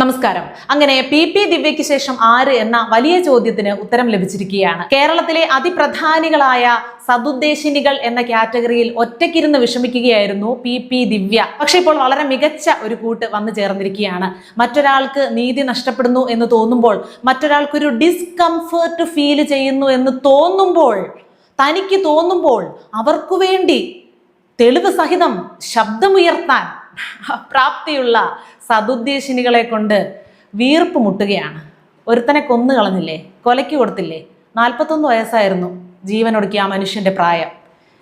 നമസ്കാരം. അങ്ങനെ P P ദിവ്യയ്ക്ക് ശേഷം ആര് എന്ന വലിയ ചോദ്യത്തിന് ഉത്തരം ലഭിച്ചിരിക്കുകയാണ്. കേരളത്തിലെ അതിപ്രധാനികളായ സതുദ്ദേശിനികൾ എന്ന കാറ്റഗറിയിൽ ഒറ്റയ്ക്കിരുന്ന് വിഷമിക്കുകയായിരുന്നു പി പി ദിവ്യ. പക്ഷെ ഇപ്പോൾ വളരെ മികച്ച ഒരു കൂട്ട് വന്നു ചേർന്നിരിക്കുകയാണ്. മറ്റൊരാൾക്ക് നീതി നഷ്ടപ്പെടുന്നു എന്ന് തോന്നുമ്പോൾ മറ്റൊരാൾക്കൊരു ഡിസ്കംഫേർട്ട് ഫീൽ ചെയ്യുന്നു എന്ന് തോന്നുമ്പോൾ തനിക്ക് തോന്നുമ്പോൾ അവർക്കു വേണ്ടി തെളിവ് സഹിതം ശബ്ദമുയർത്താൻ പ്രാപ്തിയുള്ള സതുദ്ദേശിനികളെ കൊണ്ട് വീർപ്പ് മുട്ടുകയാണ്. ഒരുത്തനെ കൊന്നു കളഞ്ഞില്ലേ? കൊലയ്ക്ക് കൊടുത്തില്ലേ? നാൽപ്പത്തൊന്ന് വയസ്സായിരുന്നു ജീവനൊടുക്കിയ ആ മനുഷ്യന്റെ പ്രായം.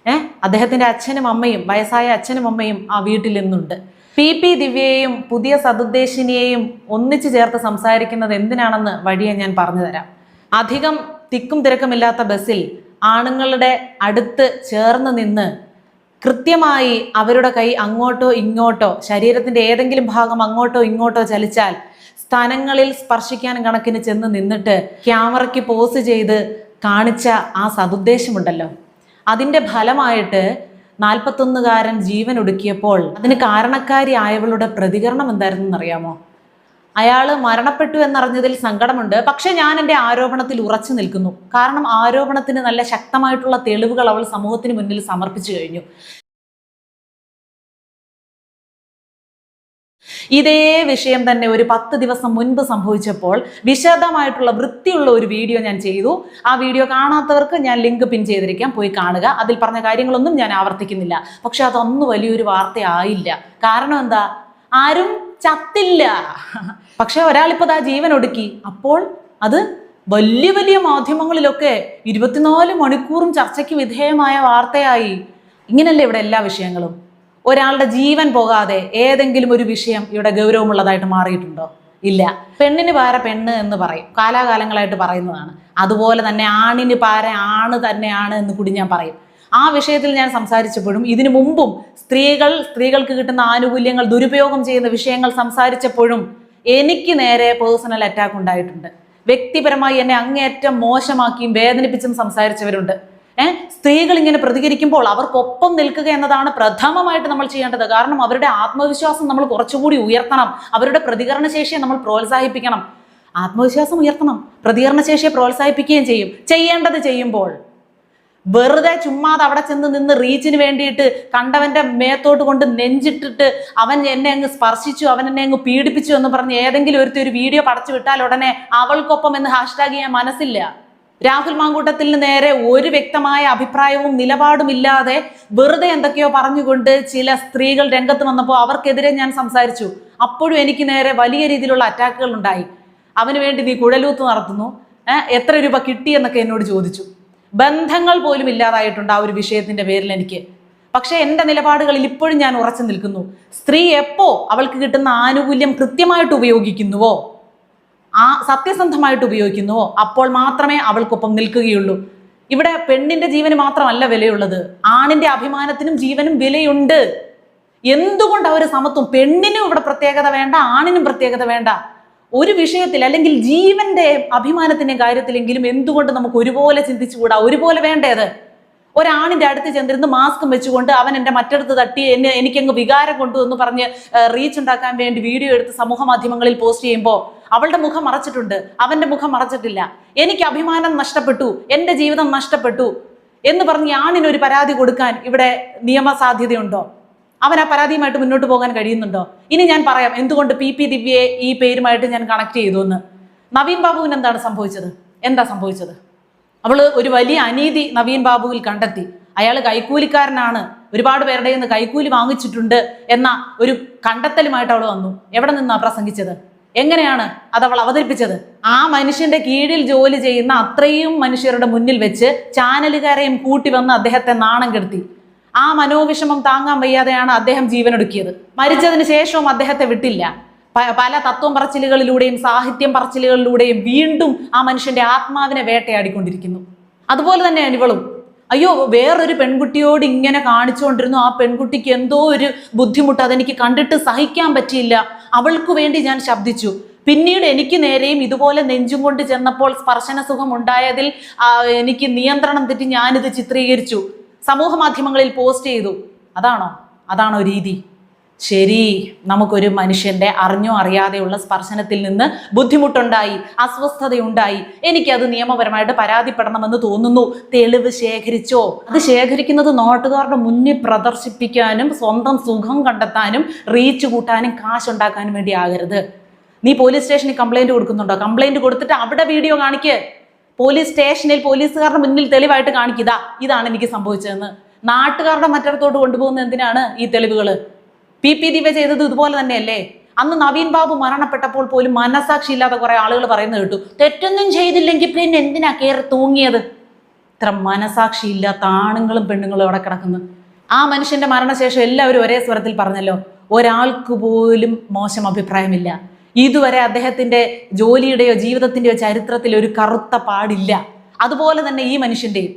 ഏ? അദ്ദേഹത്തിന്റെ അച്ഛനും അമ്മയും വയസ്സായ അച്ഛനും അമ്മയും ആ വീട്ടിൽ നിന്നുണ്ട്. പി. പി. ദിവ്യയെയും പുതിയ സതുദ്ദേശിനിയെയും ഒന്നിച്ചു ചേർത്ത് സംസാരിക്കുന്നത് എന്തിനാണെന്ന് വഴിയെ ഞാൻ പറഞ്ഞു തരാം. അധികം തിക്കും തിരക്കുമില്ലാത്ത ബസ്സിൽ ആണുങ്ങളുടെ അടുത്ത് ചേർന്ന് നിന്ന് കൃത്യമായി അവരുടെ കൈ അങ്ങോട്ടോ ഇങ്ങോട്ടോ ശരീരത്തിന്റെ ഏതെങ്കിലും ഭാഗം അങ്ങോട്ടോ ഇങ്ങോട്ടോ ചലിച്ചാൽ സ്ഥലങ്ങളിൽ സ്പർശിക്കാൻ കണക്കിന് ചെന്ന് നിന്നിട്ട് ക്യാമറയ്ക്ക് പോസ് ചെയ്ത് കാണിച്ച ആ സതുദ്ദേശമുണ്ടല്ലോ. അതിന്റെ ഫലമായിട്ട് നാൽപ്പത്തൊന്നുകാരൻ ജീവൻ ഒടുക്കിയപ്പോൾ അതിന് കാരണക്കാരി ആയവളുടെ പ്രതികരണം എന്തായിരുന്നു എന്നറിയാമോ അയാൾ മരണപ്പെട്ടു എന്നറിഞ്ഞതിൽ സങ്കടമുണ്ട്. പക്ഷെ ഞാൻ എന്റെ ആരോപണത്തിൽ ഉറച്ചു നിൽക്കുന്നു. കാരണം ആരോപണത്തിന് നല്ല ശക്തമായിട്ടുള്ള തെളിവുകൾ അവൾ സമൂഹത്തിന് മുന്നിൽ സമർപ്പിച്ചു കഴിഞ്ഞു. ഇതേ വിഷയം തന്നെ ഒരു പത്ത് ദിവസം മുൻപ് സംഭവിച്ചപ്പോൾ വിശദമായിട്ടുള്ള വൃത്തിയുള്ള ഒരു വീഡിയോ ഞാൻ ചെയ്തു. ആ വീഡിയോ കാണാത്തവർക്ക് ഞാൻ ലിങ്ക് പിൻ ചെയ്തിരിക്കാം. പോയി കാണുക. അതിൽ പറഞ്ഞ കാര്യങ്ങളൊന്നും ഞാൻ ആവർത്തിക്കുന്നില്ല. പക്ഷെ അതൊന്നും വലിയൊരു വാർത്തയായില്ല. കാരണം എന്താ? ആരും ചത്തില്ല. പക്ഷെ ഒരാളിപ്പോൾ ആ ജീവൻ ഒടുക്കി. അപ്പോൾ അത് വലിയ വലിയ മാധ്യമങ്ങളിലൊക്കെ ഇരുപത്തിനാല് മണിക്കൂറും ചർച്ചയ്ക്ക് വിധേയമായ വാർത്തയായി. ഇങ്ങനല്ലേ ഇവിടെ എല്ലാ വിഷയങ്ങളും? ഒരാളുടെ ജീവൻ പോകാതെ ഏതെങ്കിലും ഒരു വിഷയം ഇവിടെ ഗൗരവമുള്ളതായിട്ട് മാറിയിട്ടുണ്ടോ? ഇല്ല. പെണ്ണിന് പാര പെണ്ണ് എന്ന് പറയും. കാലാകാലങ്ങളായിട്ട് പറയുന്നതാണ്. അതുപോലെ തന്നെ ആണിന് പാര ആണ് തന്നെയാണ് എന്ന് കൂടി ഞാൻ പറയും. ആ വിഷയത്തിൽ ഞാൻ സംസാരിച്ചപ്പോഴും ഇതിനു മുമ്പും സ്ത്രീകൾ സ്ത്രീകൾക്ക് കിട്ടുന്ന ആനുകൂല്യങ്ങൾ ദുരുപയോഗം ചെയ്യുന്ന വിഷയങ്ങൾ സംസാരിച്ചപ്പോഴും എനിക്ക് നേരെ പേഴ്സണൽ അറ്റാക്ക് ഉണ്ടായിട്ടുണ്ട്. വ്യക്തിപരമായി എന്നെ അങ്ങേയറ്റം മോശമാക്കിയും വേദനിപ്പിച്ചും സംസാരിച്ചവരുണ്ട്. ഏഹ് സ്ത്രീകൾ ഇങ്ങനെ പ്രതികരിക്കുമ്പോൾ അവർക്കൊപ്പം നിൽക്കുക എന്നതാണ് പ്രഥമമായിട്ട് നമ്മൾ ചെയ്യേണ്ടത്. കാരണം അവരുടെ ആത്മവിശ്വാസം നമ്മൾ കുറച്ചുകൂടി ഉയർത്തണം. അവരുടെ പ്രതികരണ ശേഷിയെ നമ്മൾ പ്രോത്സാഹിപ്പിക്കണം. ആത്മവിശ്വാസം ഉയർത്തണം. പ്രതികരണ ശേഷിയെ പ്രോത്സാഹിപ്പിക്കുകയും ചെയ്യും. ചെയ്യേണ്ടത് ചെയ്യുമ്പോൾ വെറുതെ ചുമ്മാതെ അവിടെ ചെന്ന് നിന്ന് റീച്ചിന് വേണ്ടിയിട്ട് കണ്ടവന്റെ മേത്തോട്ട് കൊണ്ട് നെഞ്ചിട്ടിട്ട് അവൻ എന്നെ അങ്ങ് സ്പർശിച്ചു അവൻ എന്നെ അങ്ങ് പീഡിപ്പിച്ചു എന്ന് പറഞ്ഞ് ഏതെങ്കിലും ഒരുത്തി ഒരു വീഡിയോ പടച്ചു വിട്ടാൽ ഉടനെ അവൾക്കൊപ്പം എന്ന് ഹാഷ്ടാഗ് ചെയ്യാൻ മനസ്സില്ല. രാഹുൽ മാങ്കൂട്ടത്തിൽ നേരെ ഒരു വ്യക്തമായ അഭിപ്രായവും നിലപാടും ഇല്ലാതെ വെറുതെ എന്തൊക്കെയോ പറഞ്ഞുകൊണ്ട് ചില സ്ത്രീകൾ രംഗത്ത് വന്നപ്പോൾ അവർക്കെതിരെ ഞാൻ സംസാരിച്ചു. അപ്പോഴും എനിക്ക് നേരെ വലിയ രീതിയിലുള്ള അറ്റാക്കുകൾ ഉണ്ടായി. അവന് വേണ്ടി നീ കുഴലൂത്ത് നടത്തുന്നു. എത്ര രൂപ കിട്ടി എന്നൊക്കെ എന്നോട് ചോദിച്ചു. ബന്ധങ്ങൾ പോലും ഇല്ലാതായിട്ടുണ്ട് ആ ഒരു വിഷയത്തിന്റെ പേരിൽ എനിക്ക്. പക്ഷേ എന്റെ നിലപാടുകളിൽ ഇപ്പോഴും ഞാൻ ഉറച്ചു നിൽക്കുന്നു. സ്ത്രീ എപ്പോൾ അവൾക്ക് കിട്ടുന്ന ആനുകൂല്യം കൃത്യമായിട്ട് ഉപയോഗിക്കുന്നുവോ? ആ സത്യസന്ധമായിട്ട് ഉപയോഗിക്കുന്നുവോ? അപ്പോൾ മാത്രമേ അവൾക്കൊപ്പം നിൽക്കുകയുള്ളൂ. ഇവിടെ പെണ്ണിന്റെ ജീവന് മാത്രമല്ല വിലയുള്ളത്. ആണിന്റെ അഭിമാനത്തിനും ജീവനും വിലയുണ്ട്. എന്തുകൊണ്ട് അവർ സമത്വം? പെണ്ണിനും ഇവിടെ പ്രത്യേകത വേണ്ട ആണിനും പ്രത്യേകത വേണ്ട. ഒരു വിഷയത്തിൽ അല്ലെങ്കിൽ ജീവന്റെ അഭിമാനത്തിന്റെ കാര്യത്തിലെങ്കിലും എന്തുകൊണ്ട് നമുക്ക് ഒരുപോലെ ചിന്തിച്ചുകൂടാ? ഒരുപോലെ വേണ്ടേത്? ഒരാണിന്റെ അടുത്ത് ചെന്നിരുന്ന് മാസ്കും വെച്ചുകൊണ്ട് അവൻ എന്റെ മറ്റടുത്ത് തട്ടി എന്നെ എനിക്കങ്ങ് വികാരം കൊണ്ടു എന്ന് പറഞ്ഞ് റീച്ച് ഉണ്ടാക്കാൻ വേണ്ടി വീഡിയോ എടുത്ത് സമൂഹ മാധ്യമങ്ങളിൽ പോസ്റ്റ് ചെയ്യുമ്പോൾ അവളുടെ മുഖം മറച്ചിട്ടുണ്ട്. അവന്റെ മുഖം മറച്ചിട്ടില്ല. എനിക്ക് അഭിമാനം നഷ്ടപ്പെട്ടു. എന്റെ ജീവിതം നഷ്ടപ്പെട്ടു എന്ന് പറഞ്ഞ് ആണിനൊരു പരാതി കൊടുക്കാൻ ഇവിടെ നിയമസാധ്യതയുണ്ടോ? അവൻ ആ പരാതിയുമായിട്ട് മുന്നോട്ട് പോകാൻ കഴിയുന്നുണ്ടോ? ഇനി ഞാൻ പറയാം എന്തുകൊണ്ട് പി പി ദിവ്യയെ ഈ പേരുമായിട്ട് ഞാൻ കണക്ട് ചെയ്തു എന്ന്. നവീൻ ബാബുവിന് എന്താണ് സംഭവിച്ചത്? എന്താ സംഭവിച്ചത്? അവൾ ഒരു വലിയ അനീതി നവീൻ ബാബുവിൽ കണ്ടെത്തി. അയാൾ കൈക്കൂലിക്കാരനാണ് ഒരുപാട് പേരുടെ നിന്ന് കൈക്കൂലി വാങ്ങിച്ചിട്ടുണ്ട് എന്ന ഒരു കണ്ടെത്തലുമായിട്ട് അവൾ വന്നു. എവിടെ നിന്നാണ് പ്രസംഗിച്ചത്? എങ്ങനെയാണ് അത് അവൾ അവതരിപ്പിച്ചത്? ആ മനുഷ്യന്റെ കീഴിൽ ജോലി ചെയ്യുന്ന അത്രയും മനുഷ്യരുടെ മുന്നിൽ വെച്ച് ചാനലുകാരെയും കൂട്ടി വന്ന് അദ്ദേഹത്തെ നാണം കെടുത്തി. ആ മനോവിഷമം താങ്ങാൻ വയ്യാതെയാണ് അദ്ദേഹം ജീവനൊടുക്കിയത്. മരിച്ചതിന് ശേഷവും അദ്ദേഹത്തെ വിട്ടില്ല. പല തത്വം പറച്ചിലുകളിലൂടെയും സാഹിത്യം പറച്ചിലുകളിലൂടെയും വീണ്ടും ആ മനുഷ്യന്റെ ആത്മാവിനെ വേട്ടയാടിക്കൊണ്ടിരിക്കുന്നു. അതുപോലെ തന്നെയാണ് ഇവളും. അയ്യോ വേറൊരു പെൺകുട്ടിയോട് ഇങ്ങനെ കാണിച്ചുകൊണ്ടിരുന്നു. ആ പെൺകുട്ടിക്ക് എന്തോ ഒരു ബുദ്ധിമുട്ട് അതെനിക്ക് കണ്ടിട്ട് സഹിക്കാൻ പറ്റിയില്ല. അവൾക്ക് വേണ്ടി ഞാൻ ശബ്ദിച്ചു. പിന്നീട് എനിക്ക് നേരെയും ഇതുപോലെ നെഞ്ചും കൊണ്ട് ചെന്നപ്പോൾ സ്പർശന സുഖം ഉണ്ടായതിൽ എനിക്ക് നിയന്ത്രണം തെറ്റി ഞാനിത് ചിത്രീകരിച്ചു. സമൂഹ മാധ്യമങ്ങളിൽ പോസ്റ്റ് ചെയ്തു. അതാണോ? അതാണോ രീതി? ശരി നമുക്കൊരു മനുഷ്യന്റെ അറിഞ്ഞോ അറിയാതെയുള്ള സ്പർശനത്തിൽ നിന്ന് ബുദ്ധിമുട്ടുണ്ടായി അസ്വസ്ഥതയുണ്ടായി. എനിക്കത് നിയമപരമായിട്ട് പരാതിപ്പെടണമെന്ന് തോന്നുന്നു. തെളിവ് ശേഖരിച്ചോ? അത് ശേഖരിക്കുന്നത് നാട്ടുകാരുടെ മുന്നിൽ പ്രദർശിപ്പിക്കാനും സ്വന്തം സുഖം കണ്ടെത്താനും റീച്ച് കൂട്ടാനും കാശുണ്ടാക്കാനും വേണ്ടി ആകരുത്. നീ പോലീസ് സ്റ്റേഷനിൽ കംപ്ലൈന്റ് കൊടുക്കുന്നുണ്ടോ? കംപ്ലൈന്റ് കൊടുത്തിട്ട് അവിടെ വീഡിയോ കാണിക്ക്. പോലീസ് സ്റ്റേഷനിൽ പോലീസുകാരുടെ മുന്നിൽ തെളിവായിട്ട് കാണിക്കുക ഇതാണ് എനിക്ക് സംഭവിച്ചതെന്ന്. നാട്ടുകാരുടെ മറ്റടത്തോട്ട് കൊണ്ടുപോകുന്ന എന്തിനാണ് ഈ തെളിവുകൾ പി പി ദിവ്യ ചെയ്തത് ഇതുപോലെ തന്നെയല്ലേ? അന്ന് നവീൻ ബാബു മരണപ്പെട്ടപ്പോൾ പോലും മനസാക്ഷി ഇല്ലാത്ത കുറെ ആളുകൾ പറയുന്നത് കേട്ടു. തെറ്റൊന്നും ചെയ്തില്ലെങ്കിൽ പിന്നെ എന്തിനാ കയറി തൂങ്ങിയത്? ഇത്ര മനസാക്ഷി ഇല്ലാത്ത ആണുങ്ങളും പെണ്ണുങ്ങളും അവിടെ കിടക്കുന്നു? ആ മനുഷ്യന്റെ മരണശേഷം എല്ലാവരും ഒരേ സ്വരത്തിൽ പറഞ്ഞല്ലോ ഒരാൾക്ക് പോലും മോശം അഭിപ്രായമില്ല. ഇതുവരെ അദ്ദേഹത്തിന്റെ ജോലിയുടെയോ ജീവിതത്തിന്റെയോ ചരിത്രത്തിൽ ഒരു കറുത്ത പാടില്ല. അതുപോലെ തന്നെ ഈ മനുഷ്യന്റെയും.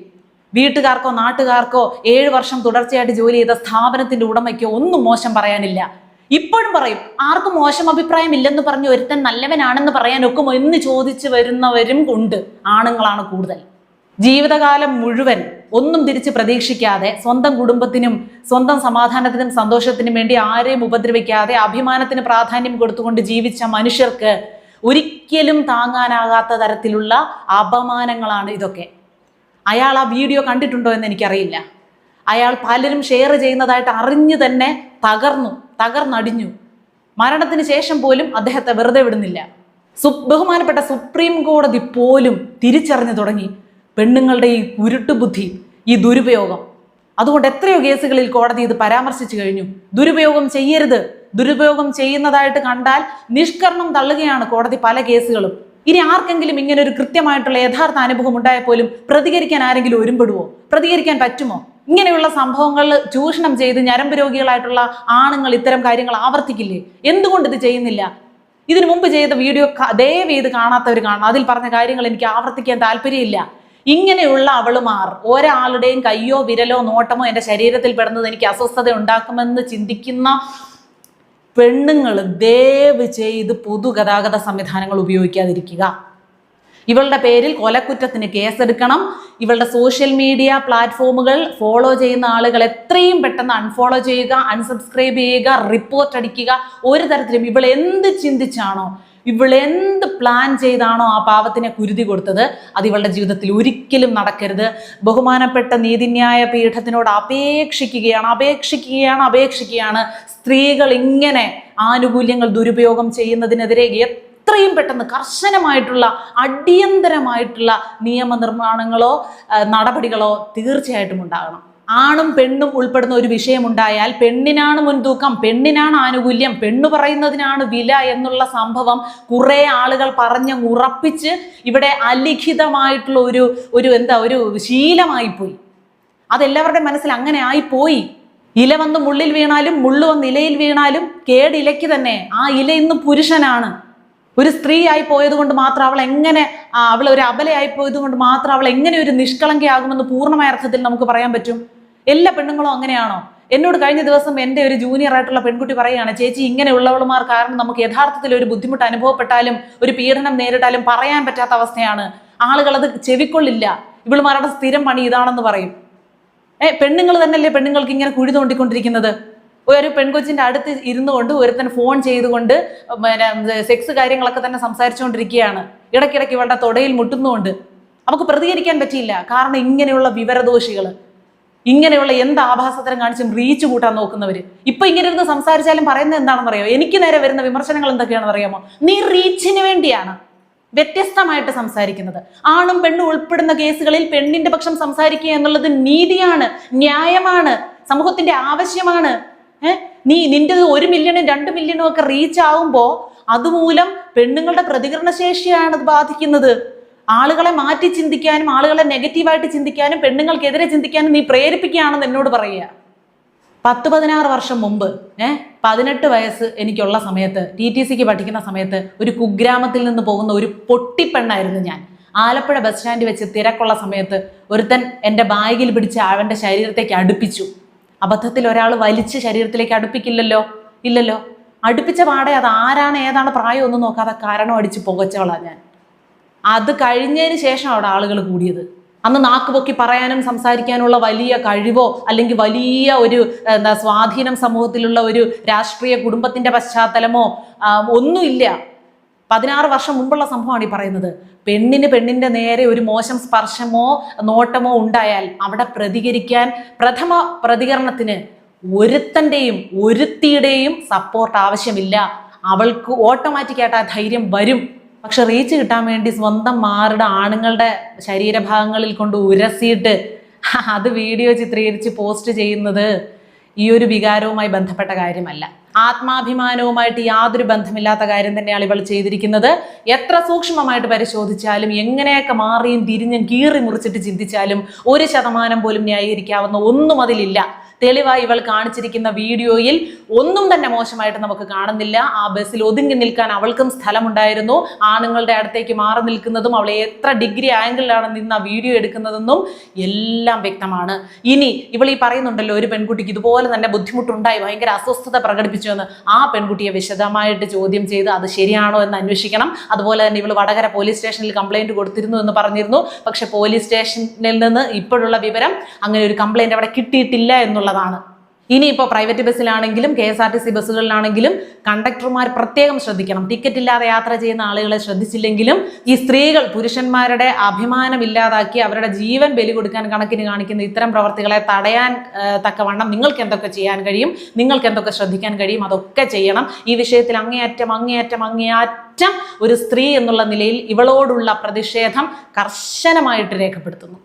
വീട്ടുകാർക്കോ നാട്ടുകാർക്കോ ഏഴ് വർഷം തുടർച്ചയായിട്ട് ജോലി ചെയ്ത സ്ഥാപനത്തിന്റെ ഉടമയ്ക്കോ ഒന്നും മോശം പറയാനില്ല. ഇപ്പോഴും പറയും ആർക്കും മോശം അഭിപ്രായം ഇല്ലെന്ന് പറഞ്ഞ് ഒരുത്തൻ നല്ലവനാണെന്ന് പറയാൻ ഒക്കുമോ? എന്ന് ചോദിച്ചു വരുന്നവരും ഉണ്ട്. ആണുങ്ങളാണ് കൂടുതൽ. ജീവിതകാലം മുഴുവൻ ഒന്നും തിരിച്ച് പ്രതീക്ഷിക്കാതെ സ്വന്തം കുടുംബത്തിനും സ്വന്തം സമാധാനത്തിനും സന്തോഷത്തിനും വേണ്ടി ആരെയും ഉപദ്രവിക്കാതെ അഭിമാനത്തിന് പ്രാധാന്യം കൊടുത്തുകൊണ്ട് ജീവിച്ച മനുഷ്യർക്ക് ഒരിക്കലും താങ്ങാനാകാത്ത തരത്തിലുള്ള അപമാനങ്ങളാണ് ഇതൊക്കെ. അയാൾ ആ വീഡിയോ കണ്ടിട്ടുണ്ടോ എന്ന് എനിക്കറിയില്ല. അയാൾ പലരും ഷെയർ ചെയ്യുന്നതായിട്ട് അറിഞ്ഞു തന്നെ തകർന്നു തകർന്നടിഞ്ഞു. മരണത്തിന് ശേഷം പോലും അദ്ദേഹത്തെ വെറുതെ വിടുന്നില്ല. ബഹുമാനപ്പെട്ട സുപ്രീം കോടതി പോലും തിരിച്ചറിഞ്ഞു തുടങ്ങി. പെണ്ണുങ്ങളുടെ ഈ ഉരുട്ടുബുദ്ധി ഈ ദുരുപയോഗം. അതുകൊണ്ട് എത്രയോ കേസുകളിൽ കോടതി ഇത് പരാമർശിച്ചു കഴിഞ്ഞു. ദുരുപയോഗം ചെയ്യരുത്. ദുരുപയോഗം ചെയ്യുന്നതായിട്ട് കണ്ടാൽ നിഷ്കരണം തള്ളുകയാണ് കോടതി പല കേസുകളും. ഇനി ആർക്കെങ്കിലും ഇങ്ങനെ ഒരു കൃത്യമായിട്ടുള്ള യഥാർത്ഥ അനുഭവം ഉണ്ടായാൽ പോലും പ്രതികരിക്കാൻ ആരെങ്കിലും ഒരുമ്പെടുവോ? പ്രതികരിക്കാൻ പറ്റുമോ? ഇങ്ങനെയുള്ള സംഭവങ്ങൾ ചൂഷണം ചെയ്ത് ഞരമ്പ് രോഗികളായിട്ടുള്ള ആണുങ്ങൾ ഇത്തരം കാര്യങ്ങൾ ആവർത്തിക്കില്ലേ? എന്തുകൊണ്ട് ഇത് ചെയ്യുന്നില്ല? ഇതിനു മുമ്പ് ചെയ്ത വീഡിയോ ദയവ് ചെയ്ത് കാണാത്തവർ കാണണം. അതിൽ പറഞ്ഞ കാര്യങ്ങൾ എനിക്ക് ആവർത്തിക്കാൻ താല്പര്യമില്ല. ഇങ്ങനെയുള്ള അവളുമാർ ഒരാളുടെയും കയ്യോ വിരലോ നോട്ടമോ എന്റെ ശരീരത്തിൽ പെടുന്നത് എനിക്ക് അസ്വസ്ഥത ഉണ്ടാക്കുമെന്ന് ചിന്തിക്കുന്ന പെണ്ണുങ്ങൾ ദയവ് ചെയ്ത് പൊതുഗതാഗത സംവിധാനങ്ങൾ ഉപയോഗിക്കാതിരിക്കുക. ഇവളുടെ പേരിൽ കൊലക്കുറ്റത്തിന് കേസെടുക്കണം. ഇവളുടെ സോഷ്യൽ മീഡിയ പ്ലാറ്റ്ഫോമുകൾ ഫോളോ ചെയ്യുന്ന ആളുകൾ എത്രയും പെട്ടെന്ന് അൺഫോളോ ചെയ്യുക അൺസബ്സ്ക്രൈബ് ചെയ്യുക റിപ്പോർട്ട് അടിക്കുക. ഒരു തരത്തിലും ഇവൾ എന്ത് ചിന്തിച്ചാണോ ഇവൾ എന്ത് പ്ലാൻ ചെയ്താണോ ആ പാവത്തിനെ കുരുതി കൊടുത്തത്? അത് ഇവളുടെ ജീവിതത്തിൽ ഒരിക്കലും നടക്കരുത്. ബഹുമാനപ്പെട്ട നീതിന്യായ പീഠത്തിനോട് അപേക്ഷിക്കുകയാണ് അപേക്ഷിക്കുകയാണ് അപേക്ഷിക്കുകയാണ്. സ്ത്രീകൾ ഇങ്ങനെ ആനുകൂല്യങ്ങൾ ദുരുപയോഗം ചെയ്യുന്നതിനെതിരെ എത്രയും പെട്ടെന്ന് കർശനമായിട്ടുള്ള അടിയന്തരമായിട്ടുള്ള നിയമനിർമ്മാണങ്ങളോ നടപടികളോ തീർച്ചയായിട്ടും ഉണ്ടാകണം. ആണും പെണ്ണും ഉൾപ്പെടുന്ന ഒരു വിഷയമുണ്ടായാൽ പെണ്ണിനാണ് മുൻതൂക്കം പെണ്ണിനാണ് ആനുകൂല്യം പെണ്ണു പറയുന്നതിനാണ് വില എന്നുള്ള സംഭവം കുറേ ആളുകൾ പറഞ്ഞ് ഉറപ്പിച്ച് ഇവിടെ അലിഖിതമായിട്ടുള്ള ഒരു ഒരു എന്താ ഒരു ശീലമായി പോയി അതെല്ലാവരുടെ മനസ്സിൽ അങ്ങനെ ആയിപ്പോയി. ഇല വന്ന് മുള്ളിൽ വീണാലും മുള്ളു വന്ന് ഇലയിൽ വീണാലും കേടിലയ്ക്ക് തന്നെ ആ ഇല ഇന്ന് പുരുഷനാണ്. ഒരു സ്ത്രീ ആയി പോയത് കൊണ്ട് മാത്രം അവൾ എങ്ങനെ അവൾ ഒരു അബലയായി പോയത് കൊണ്ട് മാത്രം അവൾ എങ്ങനെ ഒരു നിഷ്കളങ്കയാകുമെന്ന് പൂർണമായ അർത്ഥത്തിൽ നമുക്ക് പറയാൻ പറ്റും? എല്ലാ പെണ്ണുങ്ങളും അങ്ങനെയാണോ? എന്നോട് കഴിഞ്ഞ ദിവസം എന്റെ ഒരു ജൂനിയർ ആയിട്ടുള്ള പെൺകുട്ടി പറയുകയാണ് ചേച്ചി ഇങ്ങനെയുള്ളവളുമാർ കാരണം നമുക്ക് യഥാർത്ഥത്തിൽ ഒരു ബുദ്ധിമുട്ട് അനുഭവപ്പെട്ടാലും ഒരു പീഡനം നേരിട്ടാലും പറയാൻ പറ്റാത്ത അവസ്ഥയാണ്. ആളുകൾ അത് ചെവിക്കൊള്ളില്ല. ഇവളുമാരുടെ സ്ഥിരം പണി ഇതാണെന്ന് പറയും. ഏ പെണ്ണുങ്ങൾ തന്നെയല്ലേ പെണ്ണുങ്ങൾക്ക് ഇങ്ങനെ കുഴി തോണ്ടിക്കൊണ്ടിരിക്കുന്നത്? ഒരു പെൺകൊച്ചിന്റെ അടുത്ത് ഇരുന്നു കൊണ്ട് ഒരുത്തൻ ഫോൺ ചെയ്തുകൊണ്ട് സെക്സ് കാര്യങ്ങളൊക്കെ തന്നെ സംസാരിച്ചുകൊണ്ടിരിക്കുകയാണ്. ഇടയ്ക്കിടയ്ക്ക് ഇവളുടെ തൊടയിൽ മുട്ടുന്നുകൊണ്ട് നമുക്ക് പ്രതികരിക്കാൻ പറ്റിയില്ല. കാരണം ഇങ്ങനെയുള്ള വിവരദോഷികൾ ഇങ്ങനെയുള്ള എന്ത് ആഭാസത്തരം കാണിച്ചും റീച്ച് കൂട്ടാൻ നോക്കുന്നവർ ഇപ്പൊ ഇങ്ങനെ ഇരുന്ന് സംസാരിച്ചാലും പറയുന്നത് എന്താണെന്ന് അറിയാമോ എനിക്ക് നേരെ വരുന്ന വിമർശനങ്ങൾ എന്തൊക്കെയാണെന്ന് അറിയാമോ? നീ റീച്ചിന് വേണ്ടിയാണ് വ്യത്യസ്തമായിട്ട് സംസാരിക്കുന്നത്. ആണും പെണ്ണും ഉൾപ്പെടുന്ന കേസുകളിൽ പെണ്ണിന്റെ പക്ഷം സംസാരിക്കുക എന്നുള്ളത് നീതിയാണ് ന്യായമാണ് സമൂഹത്തിന്റെ ആവശ്യമാണ്. നീ നിന്റെ ഒരു മില്യണും രണ്ട് മില്യണും ഒക്കെ റീച്ച് ആവുമ്പോൾ അതുമൂലം പെണ്ണുങ്ങളുടെ പ്രതികരണശേഷിയാണ് ബാധിക്കുന്നത്. ആളുകളെ മാറ്റി ചിന്തിക്കാനും ആളുകളെ നെഗറ്റീവായിട്ട് ചിന്തിക്കാനും പെണ്ണുങ്ങൾക്കെതിരെ ചിന്തിക്കാനും നീ പ്രേരിപ്പിക്കുകയാണെന്ന് എന്നോട് പറയുക. പത്ത് പതിനാറ് വർഷം മുമ്പ് ഏഹ് പതിനെട്ട് വയസ്സ് എനിക്കുള്ള സമയത്ത് ടി ടി സിക്ക് പഠിക്കുന്ന സമയത്ത് ഒരു കുഗ്രാമത്തിൽ നിന്ന് പോകുന്ന ഒരു പൊട്ടിപ്പെണ്ണായിരുന്നു ഞാൻ. ആലപ്പുഴ ബസ് സ്റ്റാൻഡ് വെച്ച് തിരക്കുള്ള സമയത്ത് ഒരുത്തൻ എന്റെ ബാഗിൽ പിടിച്ച് അവന്റെ ശരീരത്തേക്ക് അടുപ്പിച്ചു. അബദ്ധത്തിൽ ഒരാൾ വലിച്ച് ശരീരത്തിലേക്ക് അടുപ്പിക്കില്ലല്ലോ? ഇല്ലല്ലോ? അടുപ്പിച്ച പാടെ അത് ആരാണ് ഏതാണ് പ്രായം ഒന്നും നോക്കാതെ കാരണം അടിച്ച് പുകച്ചവളാണ് ഞാൻ. അത് കഴിഞ്ഞതിന് ശേഷം അവിടെ ആളുകൾ കൂടിയത്. അന്ന് നാക്ക് പൊക്കി പറയാനും സംസാരിക്കാനുള്ള വലിയ കഴിവോ അല്ലെങ്കിൽ വലിയ ഒരു എന്താ സ്വാധീനം സമൂഹത്തിലുള്ള ഒരു രാഷ്ട്രീയ കുടുംബത്തിന്റെ പശ്ചാത്തലമോ ഒന്നുമില്ല. പതിനാറ് വർഷം മുമ്പുള്ള സംഭവമാണ് ഈ പറയുന്നത്. പെണ്ണിന് പെണ്ണിന്റെ നേരെ ഒരു മോശം സ്പർശമോ നോട്ടമോ ഉണ്ടായാൽ അവിടെ പ്രതികരിക്കാൻ പ്രഥമ പ്രതികരണത്തിന് ഒരുത്തന്റെയും ഒരുത്തിയുടെയും സപ്പോർട്ട് ആവശ്യമില്ല. അവൾക്ക് ഓട്ടോമാറ്റിക്കായിട്ട് ആ ധൈര്യം വരും. പക്ഷെ റീച്ച് കിട്ടാൻ വേണ്ടി സ്വന്തം മാറുടെ ആണുങ്ങളുടെ ശരീരഭാഗങ്ങളിൽ കൊണ്ട് ഉരസിയിട്ട് അത് വീഡിയോ ചിത്രീകരിച്ച് പോസ്റ്റ് ചെയ്യുന്നത് ഈ ഒരു വികാരവുമായി ബന്ധപ്പെട്ട കാര്യമല്ല. ആത്മാഭിമാനവുമായിട്ട് യാതൊരു ബന്ധമില്ലാത്ത കാര്യം തന്നെയാണ് ഇവൾ ചെയ്തിരിക്കുന്നത്. എത്ര സൂക്ഷ്മമായിട്ട് പരിശോധിച്ചാലും എങ്ങനെയൊക്കെ മാറിയും തിരിഞ്ഞും കീറി മുറിച്ചിട്ട് ചിന്തിച്ചാലും ഒരു ശതമാനം പോലും ന്യായീകരിക്കാവുന്ന ഒന്നും അതിലില്ല. തെളിവായി ഇവൾ കാണിച്ചിരിക്കുന്ന വീഡിയോയിൽ ഒന്നും തന്നെ മോശമായിട്ട് നമുക്ക് കാണുന്നില്ല. ആ ബസ്സിൽ ഒതുങ്ങി നിൽക്കാൻ അവൾക്കും സ്ഥലമുണ്ടായിരുന്നു. ആണുങ്ങളുടെ അടുത്തേക്ക് മാറി നിൽക്കുന്നതും അവളെ എത്ര ഡിഗ്രി ആംഗിളിലാണ് നിന്ന് ആ വീഡിയോ എടുക്കുന്നതെന്നും എല്ലാം വ്യക്തമാണ്. ഇനി ഇവൾ ഈ പറയുന്നുണ്ടല്ലോ ഒരു പെൺകുട്ടിക്ക് ഇതുപോലെ തന്നെ ബുദ്ധിമുട്ടുണ്ടായി ഭയങ്കര അസ്വസ്ഥത പ്രകടിപ്പിച്ചു എന്ന്. ആ പെൺകുട്ടിയെ വിശദമായിട്ട് ചോദ്യം ചെയ്ത് അത് ശരിയാണോ എന്ന് അന്വേഷിക്കണം. അതുപോലെ തന്നെ ഇവൾ വടകര പോലീസ് സ്റ്റേഷനിൽ കംപ്ലൈന്റ് കൊടുത്തിരുന്നു എന്ന് പറഞ്ഞിരുന്നു. പക്ഷെ പോലീസ് സ്റ്റേഷനിൽ നിന്ന് ഇപ്പോഴുള്ള വിവരം അങ്ങനെ ഒരു കംപ്ലൈന്റ് അവിടെ കിട്ടിയിട്ടില്ല എന്നുള്ളതാണ് ഇനിയിപ്പോൾ private ബസ്സിലാണെങ്കിലും K S R T C ബസ്സുകളിലാണെങ്കിലും കണ്ടക്ടർമാർ പ്രത്യേകം ശ്രദ്ധിക്കണം. ടിക്കറ്റ് ഇല്ലാതെ യാത്ര ചെയ്യുന്ന ആളുകളെ ശ്രദ്ധിച്ചില്ലെങ്കിലും ഈ സ്ത്രീകൾ പുരുഷന്മാരുടെ അഭിമാനം ഇല്ലാതാക്കി അവരുടെ ജീവൻ ബലി കൊടുക്കാൻ കണക്കിന് കാണിക്കുന്ന ഇത്തരം പ്രവർത്തികളെ തടയാൻ തക്കവണ്ണം നിങ്ങൾക്ക് എന്തൊക്കെ ചെയ്യാൻ കഴിയും നിങ്ങൾക്ക് എന്തൊക്കെ ശ്രദ്ധിക്കാൻ കഴിയും അതൊക്കെ ചെയ്യണം. ഈ വിഷയത്തിൽ അങ്ങേയറ്റം അങ്ങേയറ്റം അങ്ങേയറ്റം ഒരു സ്ത്രീ എന്നുള്ള നിലയിൽ ഇവളോടുള്ള പ്രതിഷേധം കർശനമായിട്ട് രേഖപ്പെടുത്തുന്നു.